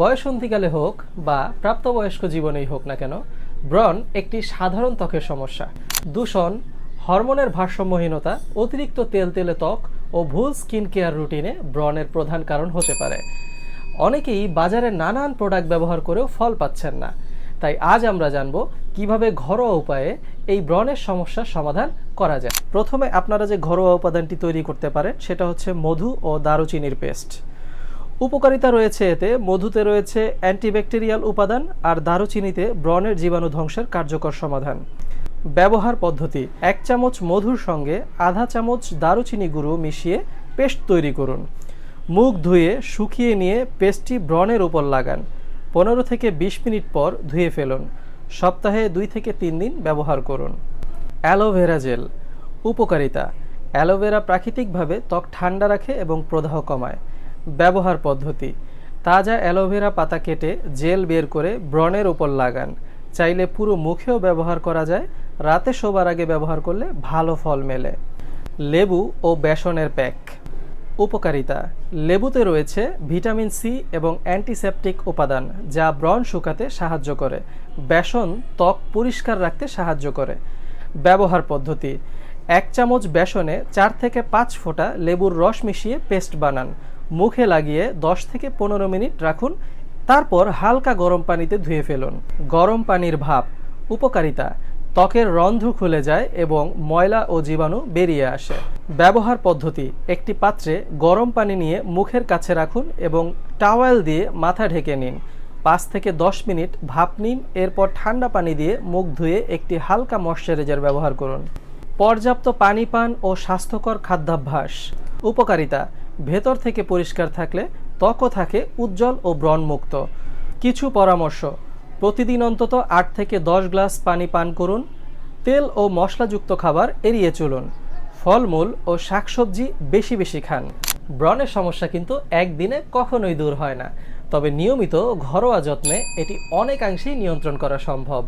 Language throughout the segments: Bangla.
বয়সন্ধিকালে হোক বা প্রাপ্তবয়স্ক জীবনেই হোক না কেন, ব্রণ একটি সাধারণ ত্বকের সমস্যা। দূষণ, হরমোনের ভারসাম্যহীনতা, অতিরিক্ত তেল তেলে ত্বক ও ভুল স্কিন কেয়ার রুটিনে ব্রণের প্রধান কারণ হতে পারে। অনেকেই বাজারে নানান প্রোডাক্ট ব্যবহার করেও ফল পাচ্ছেন না। তাই আজ আমরা জানব কীভাবে ঘরোয়া উপায়ে এই ব্রণের সমস্যার সমাধান করা যায়। প্রথমে আপনারা যে ঘরোয়া উপাদানটি তৈরি করতে পারেন, সেটা হচ্ছে মধু ও দারুচিনির পেস্ট। উপকারিতা রয়েছে এতে। মধুতে রয়েছে অ্যান্টিব্যাকটেরিয়াল উপাদান আর দারুচিনিতে ব্রণের জীবাণু ধ্বংসের কার্যকর সমাধান। ব্যবহার পদ্ধতি, এক চামচ মধুর সঙ্গে আধা চামচ দারুচিনি গুঁড়ো মিশিয়ে পেস্ট তৈরি করুন। মুখ ধুয়ে শুকিয়ে নিয়ে পেস্টটি ব্রণের উপর লাগান। পনেরো থেকে বিশ মিনিট পর ধুয়ে ফেলুন। সপ্তাহে দুই থেকে তিন দিন ব্যবহার করুন। অ্যালোভেরা জেল, উপকারিতা। অ্যালোভেরা প্রাকৃতিকভাবে ত্বক ঠান্ডা রাখে এবং প্রদাহ কমায়। ব্যবহার পদ্ধতি। তাজা অ্যালোভেরা পাতা কেটে জেল বের করে ব্রণের উপর লাগান। চাইলে পুরো মুখেও ব্যবহার করা যায়, রাতে শোবার আগে ব্যবহার করলে ভালো ফল মেলে। লেবু ও বেসনের প্যাক। উপকারিতা, লেবুতে রয়েছে ভিটামিন সি এবং অ্যান্টিসেপটিক উপাদান, যা ব্রণ শুকাতে সাহায্য করে। বেসন ত্বক পরিষ্কার রাখতে সাহায্য করে। ব্যবহার পদ্ধতি এক চামচ বেসনে চার থেকে পাঁচ ফোঁটা লেবুর রস মিশিয়ে পেস্ট বানান। মুখে লাগিয়ে দশ থেকে পনেরো মিনিট রাখুন। তারপর হালকা গরম পানিতে ধুয়ে ফেলুন। গরম পানির ভাপ, উপকারিতা, ত্বকের রন্ধ্র খুলে যায় এবং ময়লা ও জীবাণু বেরিয়ে আসে। ব্যবহার পদ্ধতি, একটি পাত্রে গরম পানি নিয়ে মুখের কাছে রাখুন এবং টাওয়েল দিয়ে মাথা ঢেকে নিন। পাঁচ থেকে দশ মিনিট ভাপ নিন, এরপর ঠান্ডা পানি দিয়ে মুখ ধুয়ে একটি হালকা ময়শ্চারাইজার ব্যবহার করুন। পর্যাপ্ত পানি পান ও স্বাস্থ্যকর খাদ্যাভ্যাস। উপকারিতা, ভেতর থেকে পরিষ্কার থাকলে ত্বকও থাকে উজ্জ্বল ও ব্রণমুক্ত। কিছু পরামর্শ, প্রতিদিন অন্তত আট থেকে দশ গ্লাস পানি পান করুন। তেল ও মশলাযুক্ত খাবার এড়িয়ে চলুন। ফলমূল ও শাকসবজি বেশি বেশি খান। ব্রণের সমস্যা কিন্তু একদিনে কখনোই দূর হয় না। তবে নিয়মিত ঘরোয়া যত্নে এটি অনেকাংশেই নিয়ন্ত্রণ করা সম্ভব।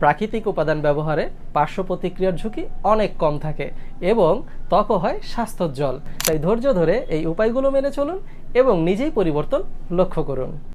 প্রাকৃতিক উপাদান ব্যবহারে পার্শ্ব প্রতিক্রিয়ার ঝুঁকি অনেক কম থাকে এবং ত্বকও হয় স্বাস্থ্যোজ্জ্বল তাই ধৈর্য ধরে এই উপায়গুলো মেনে চলুন এবং নিজেই পরিবর্তন লক্ষ্য করুন।